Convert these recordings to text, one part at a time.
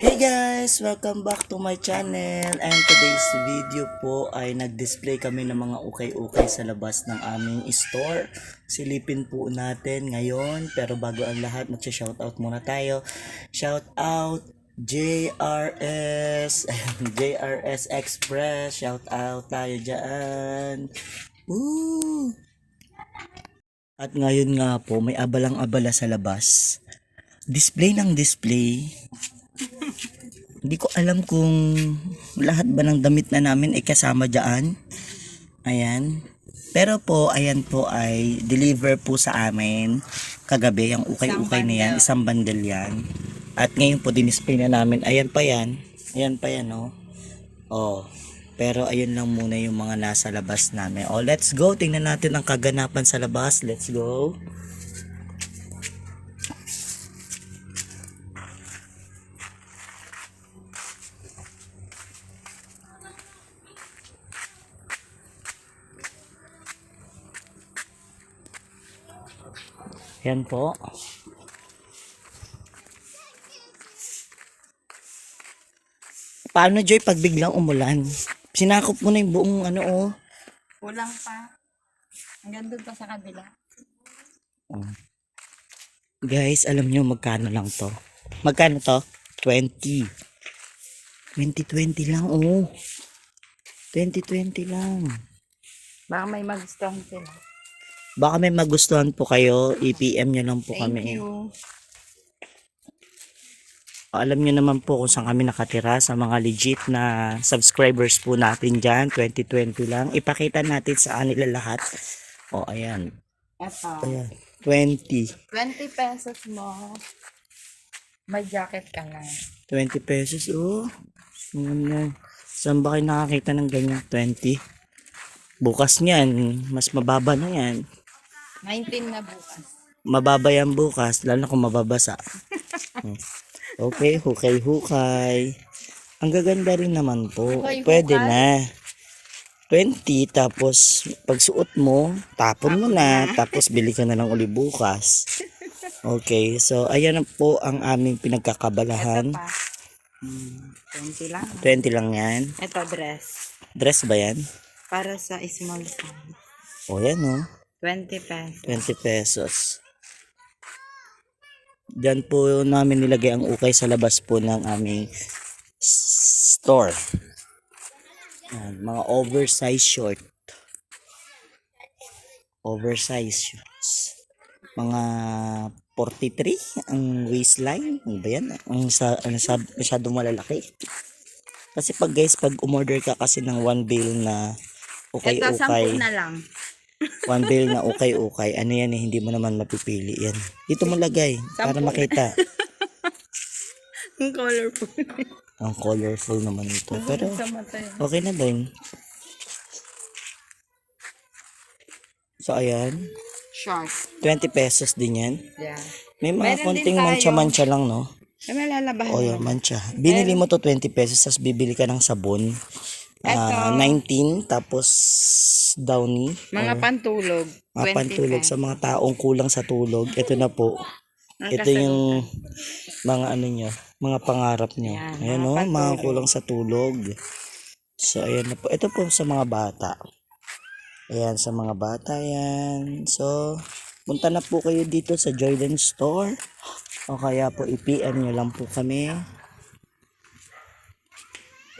Hey guys! Welcome back to my channel and today's video po ay nag-display kami ng mga ukay-ukay sa labas ng aming store. Silipin po natin ngayon pero bago ang lahat magsha-shoutout muna tayo. Shoutout JRS JRS Express Shoutout tayo dyan Woo! At ngayon nga po may abalang-abala sa labas. Display ng display hindi ko alam kung lahat ba ng damit na namin ay kasama dyan. Ayan. Pero po, ayan po ay deliver po sa amin kagabi. Ang ukay-ukay na yan. Isang bundle yan. At ngayon po, dinisplay na namin. Ayan pa yan. Ayan pa yan, oh. Oh. Pero ayun lang muna yung mga nasa labas namin. Oh, let's go. Tingnan natin ang kaganapan sa labas. Let's go. Yan po. Paano Joy pag biglang umulan? Sinakop mo na yung buong ano oh. Kulang pa. Hanggang doon pa sa kabila. Guys, alam nyo magkano lang to? Magkano to? 20. 2020 lang oh. 2020 lang. Baka may magustuhan sila. Baka may magustuhan po kayo, i-PM nyo lang po Thank kami. you. Alam nyo naman po kung saan kami nakatira sa mga legit na subscribers po natin dyan. 2020 lang. Ipakita natin sa kanila lahat. O, ayan. Ito. Ayan. 20. 20 pesos mo. May jacket ka na. 20 pesos. Oh. Ano. Saan ba kayo nakakita ng ganyan? 20. Bukas niyan. Mas mababa na yan. 19 na bukas. Mababa yan bukas. Lalo kung mababasa. Okay. Hukay-hukay. Ang gaganda rin naman po. Hukay-hukay? Pwede na. 20 tapos pagsuot mo, tapon mo na, tapos bili ka na lang uli bukas. Okay, so ayan po ang aming Ito pinagkakabalahan. pa. Hmm, 20 lang. 20 lang yan. Ito dress. Dress ba yan? Para sa small size. O yan o, 20 pesos. 20 pesos. Diyan po namin nilagay ang ukay sa labas po ng aming store. Yan, mga oversized short. Oversized shorts. Mga 43 ang waistline. Ano ba yan? Ang sa, ano, sa, masyadong malalaki. Kasi pag guys, pag umorder ka kasi ng one bill na Ito, ukay-ukay. 10 na lang. One bill na ukay-ukay. Ano yan eh, hindi mo naman mapipili yan. Dito mo lagay para makita. Ang colorful. Ang colorful naman ito. Pero sa mata yun. okay na din. So ayan, Short. 20 pesos din yan. Yeah. May mga din konting tayo. mancha-mancha lang no. Ay, malalabahan O yun, mancha. Binili mo to 20 pesos tapos bibili ka ng sabon. Ah, 19 tapos downy. Mga pantulog. Mga 20 pantulog sa mga taong kulang sa tulog. Ito na po. Ito yung mga ano niya, mga pangarap niya. Yan, Ayan mga o, mga kulang sa tulog. So, ayan na po. Ito po sa mga bata. Ayan, sa mga bata yan. So, punta na po kayo dito sa Jordan Store. O kaya po, i-PM nyo lang po kami.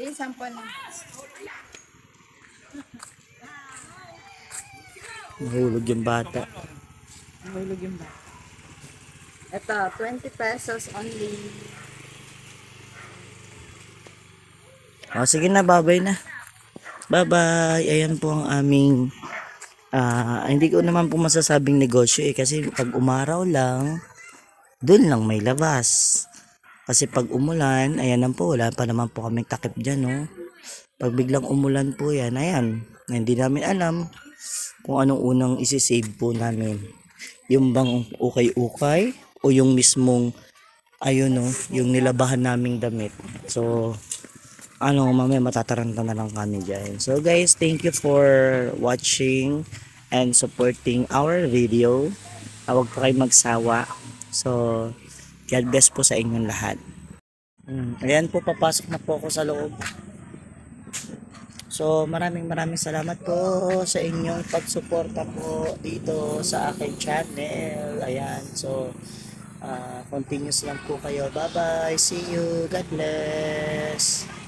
Yung sampo lang. Mahulog yung bata. Nahulog yung ba? Ito, 20 pesos only. O, sige na, babay na. Bye-bye. Ayan po ang aming ah hindi ko naman po masasabing negosyo eh kasi pag umaraw lang doon lang may labas. Kasi pag umulan, ayan lang po, wala pa naman po kaming takip dyan, no? Pag biglang umulan po yan, ayan, hindi namin alam kung anong unang isi-save po namin. Yung bang ukay-ukay o yung mismong, ayun, no, yung nilabahan naming damit. So, ano, mamaya matataranta na lang kami dyan. So guys, thank you for watching and supporting our video. Ah, Huwag po kayo magsawa. So, God bless po sa inyong lahat. Mm, ayan po, papasok na po ako sa loob. So, maraming maraming salamat po sa inyong pagsuporta po dito sa aking channel. Ayan, so, ah, continuous lang po kayo. Bye-bye. See you. God bless.